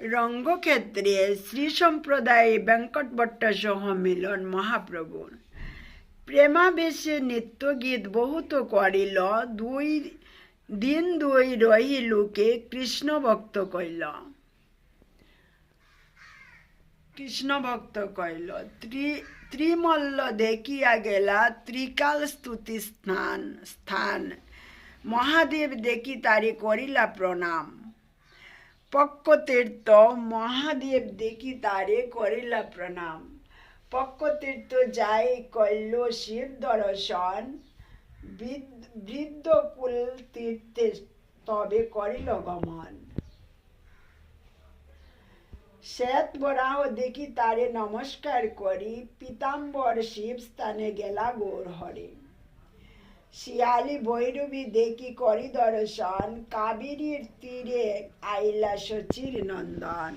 রঙ্গক্ষেত্রে শ্রী সম্প্রদায় বেঙ্কটভট্ট সহ মিলন মহাপ্রভুর প্রেমাবেশে নৃত্য গীত বহুত করিল, দুই দিন দুই রহি লোকে কৃষ্ণ ভক্ত কইল। কৃষ্ণ ভক্ত কইল, ত্রি, ত্রিমল্ল দেখিয়া গেলা ত্রিকাল স্তুতি স্থান স্থান। মহাদেব দেখি তারি করিলা প্রণাম। পক্কতীর্থ মহাদেব দেখি তারে করিলা প্রণাম। পক্কতীর্থ যাই কইল শিব দর্শন বৃদ্ধ- বৃদ্ধ কুল তীর্থে তবে করিল গমন। শ্বেত বরাহ দেখি তারে নমস্কার করি, পিতাম্বর শিব স্থানে গেলা গৌর হরে শিয়ালি ভৈরবী দেখি করি দর্শন, কাবেরীর তীরে আইলা শচীর নন্দন।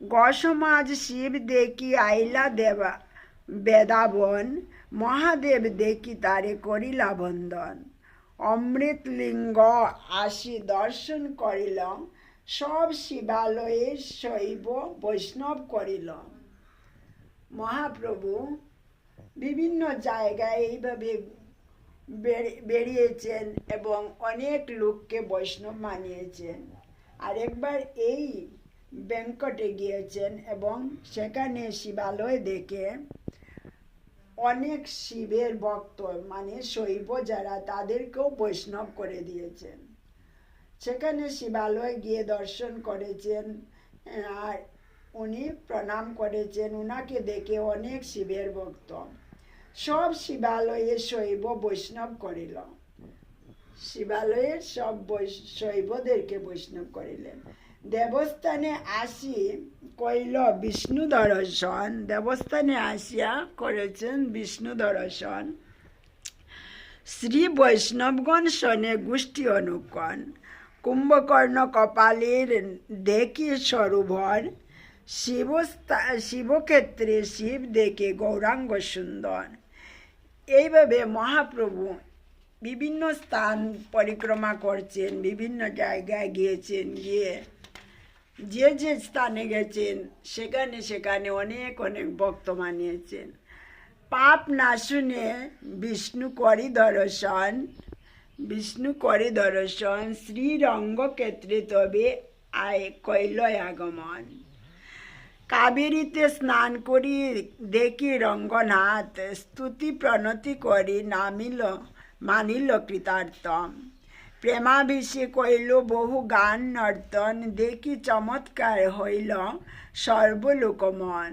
গসমাজ শিব দেখি আইলা দেবা, বেদাবন, মহাদেব দেখি তারে করিলা বন্দন। অমৃত লিঙ্গ আসি দর্শন করিল সব শিবালয়ে শৈব বৈষ্ণব করিল মহাপ্রভু বিভিন্ন জায়গায় এইভাবে বেরিয়েছেন এবং অনেক লোককে বৈষ্ণব মানিয়েছেন। আর একবার এই ব্যাংকটে গিয়েছেন এবং সেখানে শিবালয় দেখে অনেক শিবের ভক্ত মানে শৈব যারা, তাদেরকেও বৈষ্ণব করে দিয়েছেন। সেখানে শিবালয় গিয়ে দর্শন করেছেন আর উনি প্রণাম করেছেন। উনাকে দেখে অনেক শিবের ভক্ত। সব শিবালয়ে শৈব বৈষ্ণব করিল। শিবালয়ের সব শৈবদেরকে বৈষ্ণব করিলেন। দেবস্থানে আসি কইল, বিষ্ণু দর্শন। দেবস্থানে আসিয়া করেছেন বিষ্ণু দর্শন। শ্রী বৈষ্ণবগণ শনে গোষ্ঠী অনুকণ। কুম্ভকর্ণ কপালের দেখি সরোবর শিবস্থা- শিবক্ষেত্রে শিব দেখে গৌরাঙ্গ সুন্দর। এইভাবে মহাপ্রভু বিভিন্ন স্থান পরিক্রমা করছেন, বিভিন্ন জায়গায় গিয়েছেন, গিয়ে যে যে স্থানে গেছেন, সেখানে সেখানে অনেক অনেক ভক্ত মানিয়েছেন। পাপ না শুনে বিষ্ণু করি দর্শন বিষ্ণু করে দর্শন শ্রীরঙ্গক্ষেত্রে তবে আয় কৈলয় আগমন। কাবেরীতে স্নান করি, দেখি রঙ্গনাথ, স্তুতি প্রণতি করি, নামিল, মানিল কৃতার্থম। প্রেমাভিষে কইল বহু গান, নর্তন, দেখি চমৎকার হইল, সর্বলোকমন।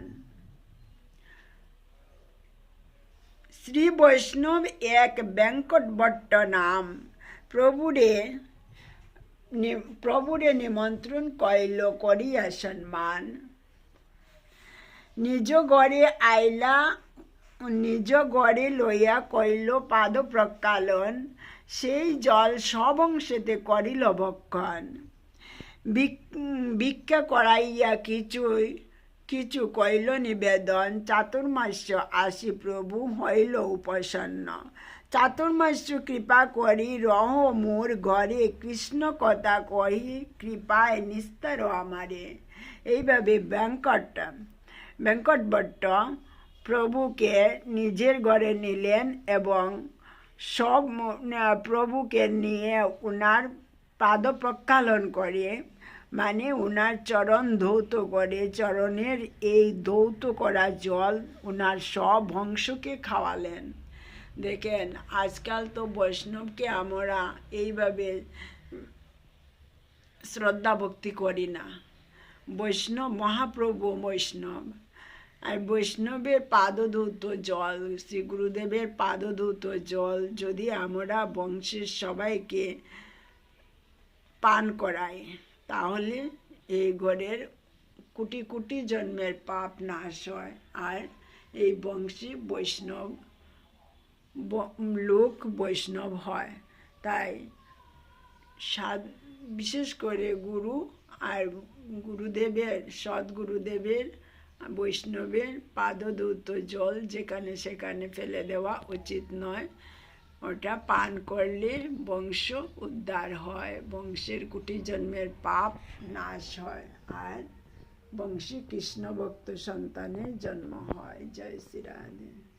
শ্রী বৈষ্ণব এক ব্যাঙ্কটভট্ট নাম, প্রভুরে প্রভুরে নিমন্ত্রণ কইল, করিয়া সম্মান। নিজ গড়ে আইলা, নিজ গড়ে লইয়া কইল পাদ প্রক্ষালন সেই জল সব অংশেতে করিল ভক্ষণ। ভিক- ভিক্ষা করাইয়া কিছুই কিছু কইল নিবেদন। চাতুর্মাস্য আসি প্রভু, হইল উপসন্ন চাতুর্মাস্য কৃপা করি, রহ মোর ঘরে। কৃষ্ণ কথা কহি, কৃপায় নিস্তার আমারে। এইভাবে ব্যাঙ্কট ব্যাঙ্কটভট্ট প্রভুকে নিজের ঘরে নিলেন এবং সব প্রভুকে নিয়ে উনার পাদ প্রক্ষালন করে মানে উনার চরণ ধৌত করে, চরণের এই ধৌত করা জল উনার সব বংশকে খাওয়ালেন। দেখেন, আজকাল তো বৈষ্ণবকে আমরা এইভাবে শ্রদ্ধা ভক্তি করি না। বৈষ্ণব, মহাপ্রভু বৈষ্ণব। আর বৈষ্ণবের পাদধৌত জল, শ্রী গুরুদেবের পাদধৌত জল যদি আমরা বংশের সবাইকে পান করাই, তাহলে এই ঘরের কোটি কোটি জন্মের পাপ নাশ হয়। আর এই বংশী বৈষ্ণব লোক বৈষ্ণব হয়। তাই সাদ বিশেষ করে গুরু আর গুরুদেবের, সদ্গুরুদেবের বৈষ্ণবের পাদদূত জল যেখানে সেখানে ফেলে দেওয়া উচিত নয়। ওটা পান করলে বংশ উদ্ধার হয়, বংশের কুটি জন্মের পাপ নাশ হয় আর বংশী কৃষ্ণ ভক্ত সন্তানের জন্ম হয়। জয় শ্রী রাধে।